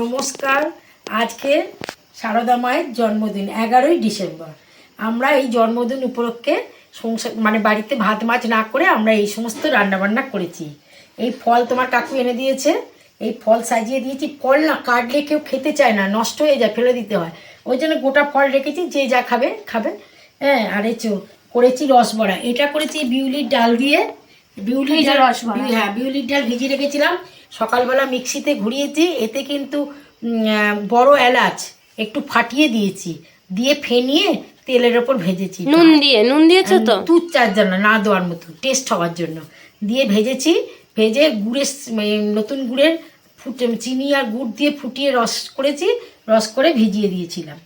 নমস্কার। আজকে সারদা মায়ের জন্মদিন এগারোই ডিসেম্বর। আমরা এই জন্মদিন উপলক্ষে সংসার মানে বাড়িতে ভাত মাছ না করে আমরা এই সমস্ত রান্নাবান্না করেছি। এই ফল তোমার কাকু এনে দিয়েছে এই ফল সাজিয়ে দিয়েছি। ফল না কাটলে কেউ খেতে চায় না নষ্ট হয়ে যায় ফেলে দিতে হয়। ওই জন্য গোটা ফল রেখেছি যে যা খাবে খাবে। হ্যাঁ আর এই চো করেছি রসবড়া। এটা করেছি বিউলির ডাল দিয়ে। বিউলির ডাল হ্যাঁ বিউলির ডাল ভিজিয়ে রেখেছিলাম। সকালবেলা মিক্সিতে ঘুরিয়েছি এতে কিন্তু বড় এলাচ একটু ফাটিয়ে দিয়েছি দিয়ে ফেনিয়ে তেলের ওপর ভেজেছি। নুন দিয়ে? নুন দিয়েছ তো? দুধ চার জন্য না দেওয়ার মতো টেস্ট হওয়ার জন্য। দিয়ে ভেজেছি ভেজে গুড়ের নতুন গুড়ের ফুটে চিনি আর গুড় দিয়ে ফুটিয়ে রস করেছি রস করে ভিজিয়ে দিয়েছিলাম।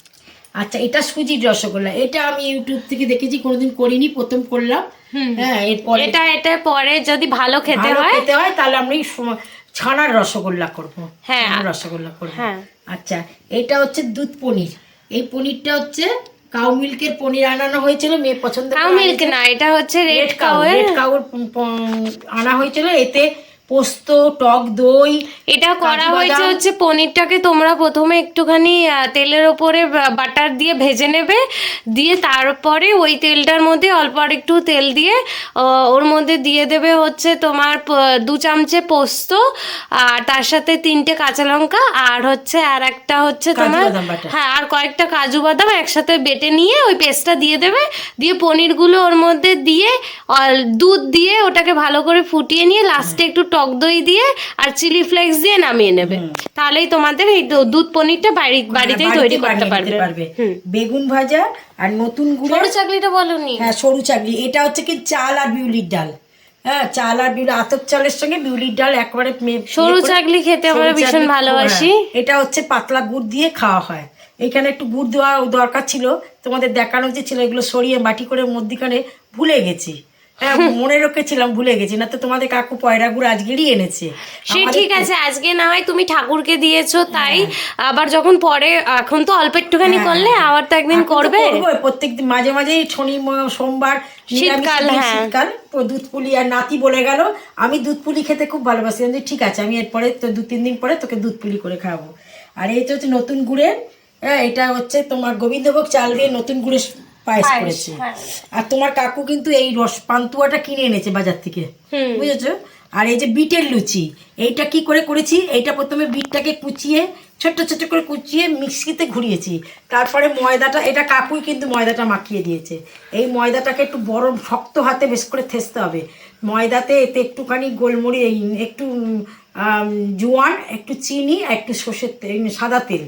আচ্ছা এটা সুজির রসগোল্লা। এটা আমি ইউটিউব থেকে দেখেছি কোনোদিন করিনি প্রথম করলাম। হ্যাঁ এরপরে এটা এটা পরে যদি ভালো খেতে হয় খেতে হয় তাহলে আমরা ছানার রসগোল্লা করব হ্যাঁ। রসগোল্লা করব হ্যাঁ। আচ্ছা এটা হচ্ছে দুধ পনির এই পনিরটা হচ্ছে কাউ মিল্কের পনির আনানো হয়েছিল মেয়ে পছন্দ কাউ মিল্ক না এটা হচ্ছে রেড কাউ রেড কাউর আনা হয়েছিল এতে পোস্ত টক দই এটা করা হয়েছে। হচ্ছে পনিরটাকে তোমরা প্রথমে একটুখানি তেলের ওপরে বাটার দিয়ে ভেজে নেবে। দিয়ে তারপরে ওই তেলটার মধ্যে অল্প আর একটু তেল দিয়ে ওর মধ্যে দিয়ে দেবে হচ্ছে তোমার দু চামচে পোস্ত আর তার সাথে তিনটে কাঁচা লঙ্কা আর হচ্ছে আর একটা হচ্ছে তোমার হ্যাঁ আর কয়েকটা কাজু বাদাম একসাথে বেটে নিয়ে ওই পেস্টটা দিয়ে দেবে। দিয়ে পনিরগুলো ওর মধ্যে দিয়ে দুধ দিয়ে ওটাকে ভালো করে ফুটিয়ে নিয়ে লাস্টে একটু টক দই দিয়ে আর চিলি ফ্লেক্স দিয়ে নামিয়ে নেবে। তাহলেই তোমাদের এই দুধ পনিরটা বাড়ি বাড়িতেই তৈরি করতে পারবে। বেগুন ভাজা আর নতুন গুঁড়ো। সরু চাকলিটা বলনি। হ্যাঁ সরু চাকলি। এটা হচ্ছে কি চাল আর বিউলির ডাল। হ্যাঁ চাল আর বিউলি আতপ চালের সঙ্গে বিউলির ডাল একবারে মে- সরু ইয়ে চাকলি খেতে আমরা ভীষণ ভালোবাসি। হ্যাঁ, এটা হচ্ছে পাতলা গুড় দিয়ে খাওয়া হয়। এখানে একটু গুড় দেওয়া দরকার ছিল। তোমাদের দেখানো যে ছিল এগুলো সরিয়ে বাটি করে মধ্যিখানে ভুলে গেছি। হ্যাঁ মনে রেখেছিলাম ভুলে গেছি। না তো তোমাদের কাকু পয়রা গুড় আজকেরই এনেছে। সে ঠিক আছে আজকে না হয় তুমি ঠাকুরকে দিয়েছ তাই আবার যখন পরে এখন তো অল্প একটুখানি হ্যাঁ, করলে আবার তো একদিন করবে। প্রত্যেকদিন মাঝে মাঝে শনি সোমবার শীতকাল, হ্যাঁ। শীতকাল দুধ পুলি আর নাতি বলে গেল আমি দুধ পুলি খেতে খুব ভালোবাসি। আমি ঠিক আছে আমি এরপরে তো দু তিন দিন পরে তোকে দুধ পুলি করে খাওয়াবো। আর এই তো হচ্ছে নতুন গুড়ের হ্যাঁ এটা হচ্ছে তোমার গোবিন্দভোগ চাল দিয়ে নতুন গুড়ের পায়েস করেছে। হ্যাঁ। আর তোমার কাকু কিন্তু এই রস পান্তুয়াটা কিনে এনেছে বাজার থেকে। বুঝেছ? আর এই যে বিটের লুচি এইটা কি করে করেছি? এইটা প্রথমে বিটটাকে কুচিয়ে ছোট্ট ছোট্ট করে কুচিয়ে মিক্সিতে ঘুরিয়েছি। তারপরে ময়দাটা এটা কাকুই কিন্তু ময়দাটা মাখিয়ে দিয়েছে। এই ময়দাটাকে একটু বড় শক্ত হাতে বেশ করে থেসতে হবে। ময়দাতে এতে একটুখানি গোলমরি এই একটু জোয়ান একটু চিনি একটু সর্ষের তেল সাদা তেল।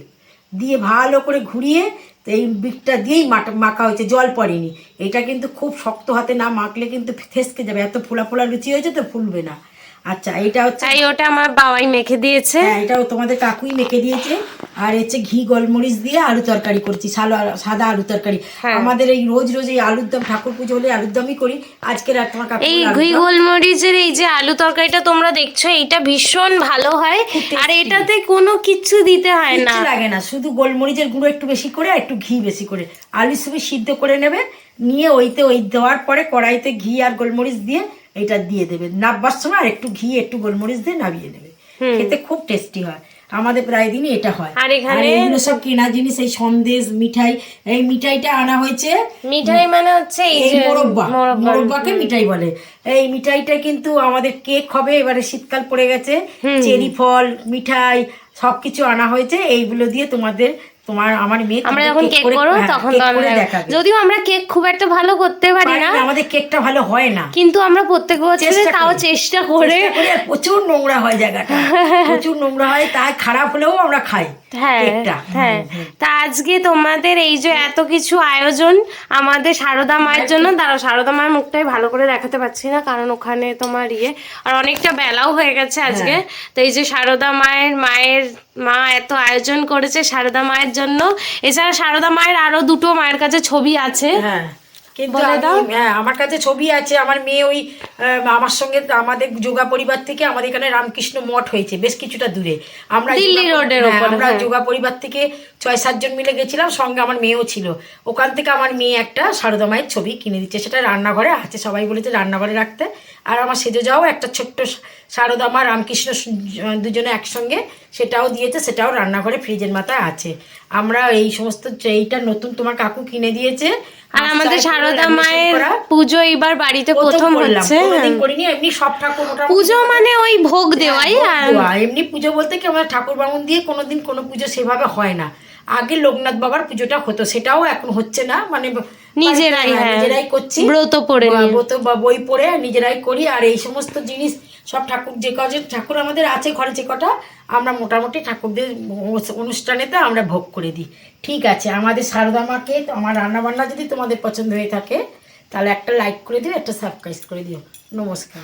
দিয়ে ভালো করে ঘুরিয়ে তো এই বিটটা দিয়েই মাটা মাখা হয়েছে জল পড়েনি। এটা কিন্তু খুব শক্ত হাতে না মাখলে কিন্তু থেসকে যাবে। এত ফোলা ফোলা লুচি হয়েছে তো ফুলবে না। আচ্ছা এটা হচ্ছে ওটা আমার বাবাই মেখে দিয়েছে। হ্যাঁ এটাও তোমাদের কাকুই মেখে দিয়েছে। আর হচ্ছে ঘি গোলমরিচ দিয়ে আলু তরকারি করছি সালো সাদা আলু তরকারি। হ্যাঁ। আমাদের এই রোজ রোজ এই আলুর দম ঠাকুর পুজো হলে আলুর দমই করি। আজকের আর তোমার কাকু এই ঘি গোলমরিচের এই যে আলু তরকারিটা তোমরা দেখছ এইটা ভীষণ ভালো হয়। আর এটাতে কোনো কিছু দিতে হয় না। লাগে না শুধু গোলমরিচের গুঁড়ো একটু বেশি করে আর একটু ঘি বেশি করে। আলু সুবি সিদ্ধ করে নেবে নিয়ে ওইতে ওই দেওয়ার পরে কড়াইতে ঘি আর গোলমরিচ দিয়ে এটা দিয়ে দেবে। নাববার সময় আর একটু ঘি একটু গোলমরিচ দিয়ে নাবিয়ে নেবে। খেতে খুব টেস্টি হয়। আমাদের প্রায় দিনই এটা হয়। আর এখানে- এগুলো সব কেনা জিনিস এই সন্দেশ মিঠাই এই মিঠাইটা আনা হয়েছে। মিঠাই মানে হচ্ছে এই মোরব্বা। মোরব্বাকে মিঠাই বলে। এই মিঠাইটা কিন্তু আমাদের কেক হবে এবারে শীতকাল পড়ে গেছে। চেরি ফল মিঠাই সবকিছু আনা হয়েছে। এইগুলো দিয়ে তোমাদের তোমার আমার মেয়ে আমরা যখন কেক করব হ্যাঁ, তখন যদিও আমরা কেক খুব একটা ভালো করতে পারি না আমাদের কেকটা ভালো হয় না। কিন্তু আমরা প্রত্যেক বছরে তাও চেষ্টা করে। প্রচুর নোংরা হয় জায়গাটা। প্রচুর নোংরা হয় তাই খারাপ হলেও আমরা খাই হ্যাঁ হ্যাঁ। তা আজকে তোমাদের এই যে এত কিছু আয়োজন আমাদের সারদা মায়ের জন্য দাঁড়াও সারদা মায়ের মুখটাই ভালো করে দেখাতে পাচ্ছি না কারণ ওখানে তোমার ইয়ে আর অনেকটা বেলাও হয়ে গেছে আজকে। হ্যাঁ। তো এই যে সারদা মায়ের মায়ের মা এত আয়োজন করেছে সারদা মায়ের জন্য এছাড়া সারদা মায়ের আরও দুটো মায়ের কাছে ছবি আছে হ্যাঁ কিন্তু। হ্যাঁ আমার কাছে ছবি আছে আমার মেয়ে ওই আমার সঙ্গে আমাদের যোগা পরিবার থেকে আমাদের এখানে রামকৃষ্ণ মঠ হয়েছে বেশ কিছুটা দূরে। আমরা দিল্লি রোডের হ্যাঁ, আমরা হ্যাঁ। যোগা পরিবার থেকে ছয় সাতজন মিলে গেছিলাম সঙ্গে আমার মেয়েও ছিল। ওখান থেকে আমার মেয়ে একটা সারদা মায়ের ছবি কিনে দিচ্ছে সেটা রান্নাঘরে আছে সবাই বলেছে রান্নাঘরে রাখতে। আর আমার সেজে যাও একটা ছোট্ট সারদা মা রামকৃষ্ণ দুজনে একসঙ্গে সেটাও দিয়েছে সেটাও রান্নাঘরে ফ্রিজের মাথায় আছে। আমরা এই সমস্ত এইটা নতুন তোমার কাকু কিনে দিয়েছে। আর আমাদের সারদা মায়ের পুজো এবার বাড়িতে প্রথম হচ্ছে। কোনোদিন করিনি এমনি সব ঠাকুর পুজো মানে ওই ভোগ দেওয়াই হ্যাঁ, আর এমনি পুজো বলতে কি আমার ঠাকুর বামুন দিয়ে কোনোদিন কোনো পুজো সেভাবে হয় না। আগে লোকনাথ বাবার পুজোটা হতো সেটাও এখন হচ্ছে না। মানে নিজেরাই, হ্যাঁ, হ্যাঁ। নিজেরাই করছি। ব্রত পড়ে ব্রত বা বই পড়ে নিজেরাই করি। আর এই সমস্ত জিনিস সব ঠাকুর যে কজন ঠাকুর আমাদের আছে ঘরে যে কটা আমরা মোটামুটি ঠাকুরদের অনু- অনুষ্ঠানেতে আমরা ভোগ করে দিই। ঠিক আছে আমাদের সারদা মাকে তো আমার রান্নাবান্না যদি তোমাদের পছন্দ হয়ে থাকে তাহলে একটা লাইক করে দিও একটা সাবস্ক্রাইব করে দিও। নমস্কার।